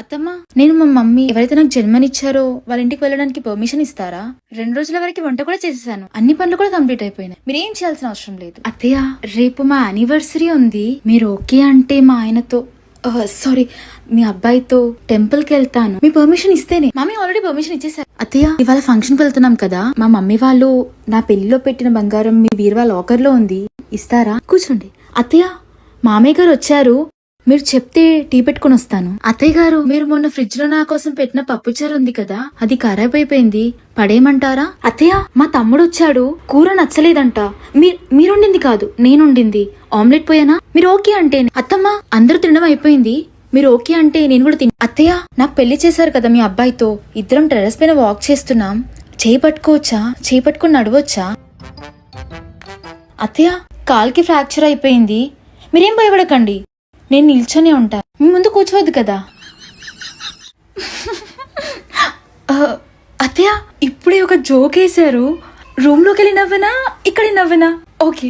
అత్తమ్మ నేను మా మమ్మీ ఎవరైతే నాకు జన్మనిచ్చారో వాళ్ళ ఇంటికి వెళ్ళడానికి పర్మిషన్ ఇస్తారా? రెండు రోజుల వరకు వంట కూడా చేసేసాను. అన్ని పనులు కూడా కంప్లీట్ అయిపోయినాయి. మీరు ఏం చేయాల్సిన అవసరం లేదు. అత్తయ్య రేపు మా యానివర్సరీ ఉంది. మీరు ఓకే అంటే మా ఆయనతో సారీ మీ అబ్బాయితో టెంపుల్కి వెళ్తాను. మీ పర్మిషన్ ఇస్తేనే. మమ్మీ ఆల్రెడీ పర్మిషన్ ఇచ్చేసారు అత్తయ్య ఇవాళ ఫంక్షన్కి వెళ్తున్నాం కదా. మా మమ్మీ వాళ్ళు నా పెళ్ళిలో పెట్టిన బంగారం మీ బీరువా లాకర్లో ఉంది. ఇస్తారా? కూర్చోండి. అత్తయ్య మామయ్య గారు వచ్చారు. మీరు చెప్తే టీ పెట్టుకుని వస్తాను. అత్తయ్య గారు మీరు మొన్న ఫ్రిడ్జ్లో నా కోసం పెట్టిన పప్పుచారు ఉంది కదా అది ఖరాబ్ అయిపోయింది పడేయమంటారా? అత్తయ్య మా తమ్ముడు వచ్చాడు కూర నచ్చలేదంట. మీరుండింది కాదు నేనుండింది. ఆమ్లెట్ పోయానా? మీరు ఓకే అంటే అత్తమ్మ అందరూ తినడం అయిపోయింది. మీరు ఓకే అంటే నేను కూడా తిని అత్తయ్య నాకు పెళ్ళి చేశారు కదా మీ అబ్బాయితో. ఇద్దరం టెర్రస్ పైన వాక్ చేస్తున్నాం. చేయి పట్టుకోవచ్చా? చేయి పట్టుకుని నడవచ్చా? అత్తయ్య కాల్కి ఫ్రాక్చర్ అయిపోయింది. మీరేం భయపడకండి. నేను నిల్చొనే ఉంటాను మీ ముందు కూర్చోవద్దు కదా. అత్తయ్య ఇప్పుడే ఒక జోక్ వేశారు. రూమ్లోకి వెళ్ళి నవ్వనా? ఇక్కడ నవ్వనా? ఓకే.